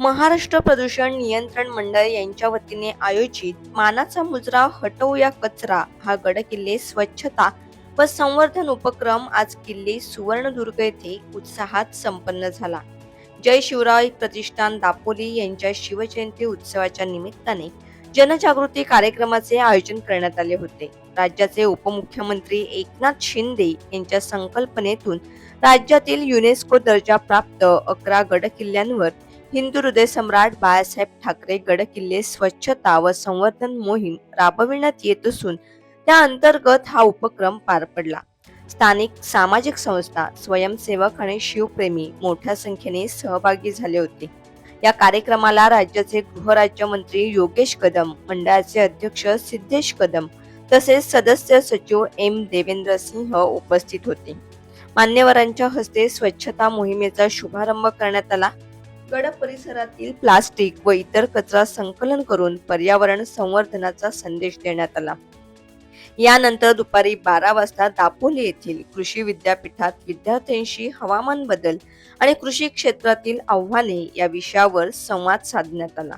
महाराष्ट्र प्रदूषण नियंत्रण मंडळ यांच्या वतीने आयोजित मानाचा मुजरा हटवूया कचरा हा गडकिल्ले स्वच्छता व संवर्धन उपक्रम आज किल्ले सुवर्णदुर्ग येथे उत्साहात संपन्न झाला. जय शिवराय प्रतिष्ठान दापोली यांच्या शिवजयंती उत्सवाच्या निमित्ताने जनजागृती कार्यक्रमाचे आयोजन करण्यात आले होते. राज्याचे उपमुख्यमंत्री एकनाथ शिंदे यांच्या संकल्पनेतून राज्यातील युनेस्को दर्जा प्राप्त अकरा गडकिल्ल्यांवर हिंदू हृदय सम्राट बाळासाहेब ठाकरे गडकिल्ले स्वच्छता व संवर्धन मोहीम राबविण्यात येत असून त्या अंतर्गत हा उपक्रम पार पडला. स्थानिक सामाजिक संस्था स्वयंसेवक आणि शिवप्रेमी मोठ्या संख्येने सहभागी झाले होते. या कार्यक्रमाला राज्याचे गृहराज्यमंत्री योगेश कदम मंडळाचे अध्यक्ष सिद्धेश कदम तसेच सदस्य सचिव एम देवेंद्र सिंह उपस्थित होते. मान्यवरांच्या हस्ते स्वच्छता मोहिमेचा शुभारंभ करण्यात आला. गड परिसरातील प्लास्टिक व इतर कचरा संकलन करून पर्यावरण संवर्धनाचा संदेश देण्यात आला. यानंतर दुपारी बारा वाजता दापोली येथील कृषी विद्यापीठात विद्यार्थ्यांशी हवामान बदल आणि कृषी क्षेत्रातील आव्हाने या विषयावर संवाद साधण्यात आला.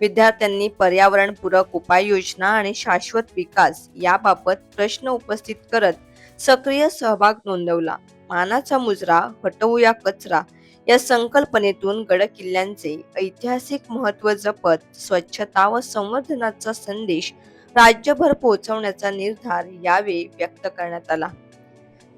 विद्यार्थ्यांनी पर्यावरणपूरक उपाययोजना आणि शाश्वत विकास याबाबत प्रश्न उपस्थित करत सक्रिय सहभाग नोंदवला. मानाचा मुजरा हटवूया कचरा या संकल्पनेतून गडकिल्ल्यांचे ऐतिहासिक महत्त्व जपत स्वच्छता व संवर्धनाचा संदेश राज्यभर पोहोचवण्याचा निर्धार यावेळी व्यक्त करण्यात आला.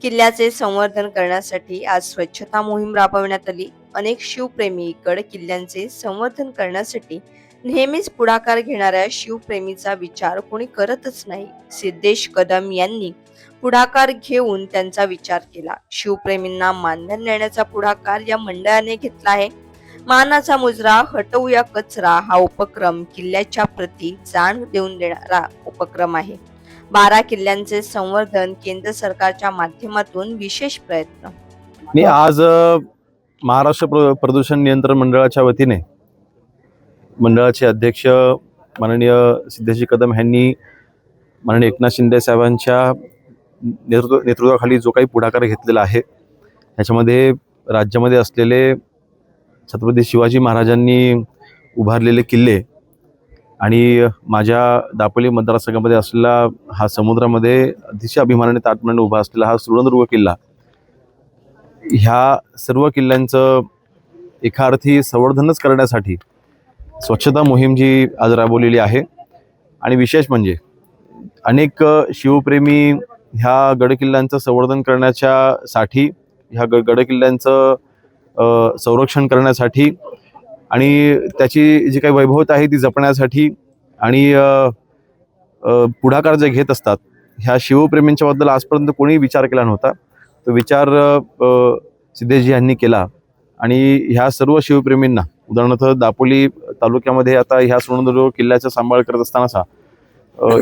किल्ल्याचे संवर्धन करण्यासाठी आज स्वच्छता मोहीम राबवण्यात आली. अनेक शिवप्रेमी गड किल्ल्यांचे संवर्धन करण्यासाठी नेहमीच पुढाकार घेणाऱ्या शिवप्रेमीचा विचार कोणी करतच नाही. सिद्धेश कदम यांनी पुढाकार घेऊन त्यांचा विचार केला. शिवप्रेमींना मानधन देण्याचा पुढाकार या मंडळाने घेतला आहे. मानाचा मुजरा हटवूया कचरा हा उपक्रम किल्ल्याच्या प्रती जाण देऊन देणारा उपक्रम आहे. बारा किल्ल्यांचे संवर्धन केंद्र सरकारच्या माध्यमातून विशेष प्रयत्न. मी आज महाराष्ट्र प्र प्रदूषण नियंत्रण मंडळाच्या वतीने मंडळाचे अध्यक्ष माननीय सिद्धेशी कदम यांनी माननीय एकनाथ शिंदे साहेबांच्या नेतृत्व नेतृत्वाखाली जो काही पुढाकार घेतलेला आहे ह्याच्यामध्ये राज्यामध्ये असलेले छत्रपती शिवाजी महाराजांनी उभारलेले किल्ले आणि माझ्या दापोली मतदारसंघामध्ये असलेला हा समुद्रामध्ये अतिशय अभिमानाने ताटमाने उभा असलेला हा सुवर्णदुर्ग किल्ला ह्या सर्व किल्ल्यांचं एका अर्थी संवर्धनच करण्यासाठी स्वच्छता मोहीम जी आज राबवलेली आहे. आणि विशेष म्हणजे अनेक शिवप्रेमी ह्या गडकिल्ल्यांचं संवर्धन करण्याच्या साठी ह्या ग गडकिल्ल्यांचं संरक्षण करण्यासाठी आणि त्याची जी काही वैभवता आहे ती जपण्यासाठी आणि पुढाकार जे घेत असतात ह्या शिवप्रेमींच्याबद्दल आजपर्यंत कोणी विचार केला नव्हता. तो विचार सिद्धेशजी यांनी केला आणि ह्या सर्व शिवप्रेमींना उदाहरणार्थ दापोली तालुक्यामध्ये आता ह्या सुवर्णदुर्ग किल्ल्याचा सांभाळ करत असतानाचा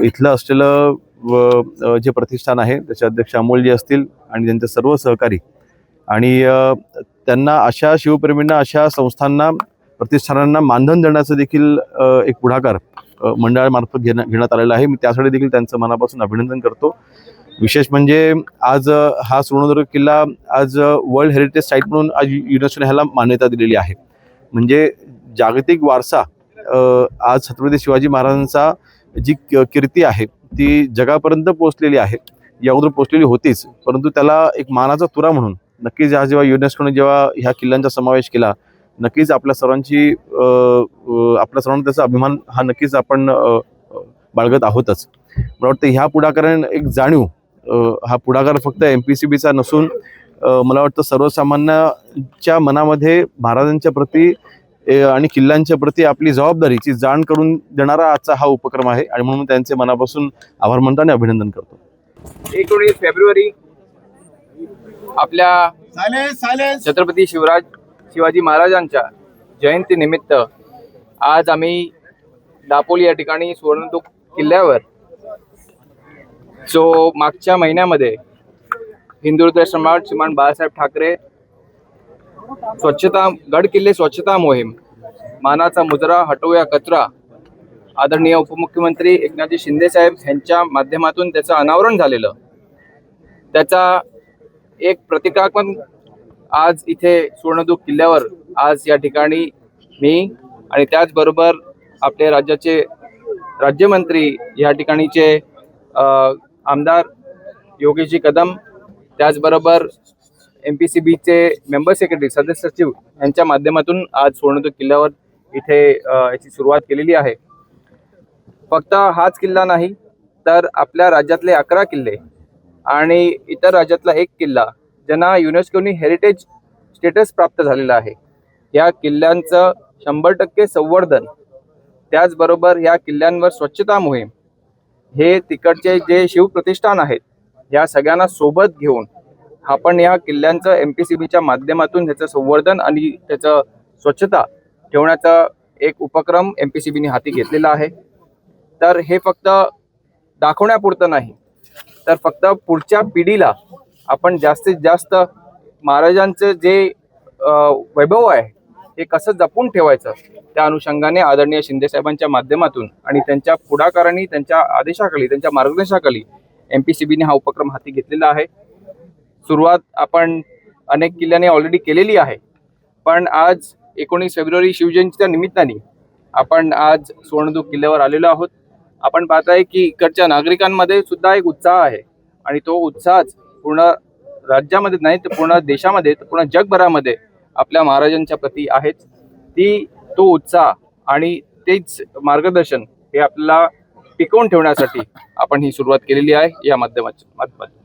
इथलं असलेलं व जे प्रतिष्ठान आहे त्याचे अध्यक्ष अमोलजी असतील आणि त्यांचे सर्व सहकारी आणि त्यांना अशा शिवप्रेमींना अशा संस्थांना प्रतिष्ठानांना मानधन देण्याचं देखील एक पुढाकार मंडळामार्फत घेण्या घेण्यात आलेला आहे. मी त्यासाठी देखील त्यांचं मनापासून अभिनंदन करतो. विशेष म्हणजे आज हा सुवर्णदुर्ग किल्ला आज वर्ल्ड हेरिटेज साईट म्हणून आज युनेस्कोने ह्याला मान्यता दिलेली आहे. म्हणजे जागतिक वारसा आज छत्रपती शिवाजी महाराजांचा जी क- कीर्ती आहे ती जगापर्यंत पोहोचलेली आहे. या अगोदर पोहोचलेली होतीच परंतु त्याला एक मानाचा तुरा म्हणून नक्कीच हा जेव्हा युनेस्कोने जेव्हा ह्या किल्ल्यांचा समावेश केला नक्कीच आपल्या सर्वांची आपल्या सर्वांना त्याचा अभिमान हा नक्कीच आपण बाळगत आहोतच. मला वाटतं ह्या पुढाकाराने एक जाणीव हा पुढाकार फक्त एम पी सी बीचा नसून मला वाटतं सर्वसामान्याच्या मनामध्ये महाराजांच्या प्रती आणि किल्ल्यांच्या प्रती आपली जबाबदारीची जाण करून देणारा आजचा हा उपक्रम आहे. आणि म्हणून त्यांचे मनापासून आभार मानतो आणि अभिनंदन करतो. एकोणीस फेब्रुवारी आपल्या छत्रपती शिवराज शिवाजी महाराजांच्या जयंतीनिमित्त आज आम्ही दापोली या ठिकाणी सुवर्णदुर्ग किल्ल्यावर जो मागच्या महिन्यामध्ये हिंदू हृदय सम्राट श्रीमान बाळासाहेब ठाकरे स्वच्छता गड किल्ले स्वच्छता मोहीम. मानाचा मुजरा हटवूया कचरा. आदरणीय उपमुख्यमंत्री एकनाथजी शिंदे साहेब यांच्या माध्यमातून त्याचं अनावरण झालेलं. त्याचा एक प्रतिकात्मक आज इथे सुवर्णदुर्ग किल्ल्यावर आज या ठिकाणी मी आणि त्याचबरोबर आपले राज्याचे राज्यमंत्री या ठिकाणीचे आमदार योगेशजी कदम त्याचबरोबर एम पी सी बीचे मेंबर सेक्रेटरी सदस्य सचिव यांच्या माध्यमातून आज सुवर्णदुर्ग किल्ल्यावर इथे याची सुरुवात केलेली आहे. फक्त हाच किल्ला नाही तर आपल्या राज्यातले अकरा किल्ले आणि इतर राज्यातला एक किल्ला ज्यांना युनेस्कोनी हेरिटेज स्टेटस प्राप्त झालेला आहे. या किल्ल्यांचं शंभर टक्के संवर्धन त्याचबरोबर या किल्ल्यांवर स्वच्छता मोहीम हे तिकडचे जे शिवप्रतिष्ठान आहेत या सगळ्यांना सोबत घेऊन आपण या किल्ल्यांचं एम पी सी बीच्या माध्यमातून त्याचं संवर्धन आणि त्याचं स्वच्छता ठेवण्याचा एक उपक्रम एम पी सी बीने हाती घेतलेला आहे. तर हे फक्त दाखवण्यापुरतं नाही तर फक्त पुढच्या पिढीला आपण जास्तीत जास्त महाराजांचं जे वैभव आहे हे कसं जपून ठेवायचं त्या अनुषंगाने आदरणीय शिंदेसाहेबांच्या माध्यमातून आणि त्यांच्या पुढाकाराने त्यांच्या आदेशाखाली त्यांच्या मार्गदर्शनाखाली एम पी सी बीने हा उपक्रम हाती घेतलेला आहे. सुरुवात आपण अनेक किल्ल्याने ऑलरेडी केलेली आहे. पण आज एकोणीस फेब्रुवारी शिवजयंतीच्या निमित्ताने आपण आज सुवर्णदुर्ग किल्ल्यावर आलेलो आहोत. आपण पाहताय की इकडच्या नागरिकांमध्ये सुद्धा एक उत्साह आहे आणि तो उत्साहच पूर्ण राज्यामध्ये नाही तर पूर्ण देशामध्ये तर पूर्ण जगभरामध्ये आपल्या महाराजांच्या प्रती आहेच. ती तो उत्साह आणि तेच मार्गदर्शन हे आपल्याला टिकवून ठेवण्यासाठी आपण ही सुरुवात केलेली आहे या माध्यमाच्या माध्यमातून.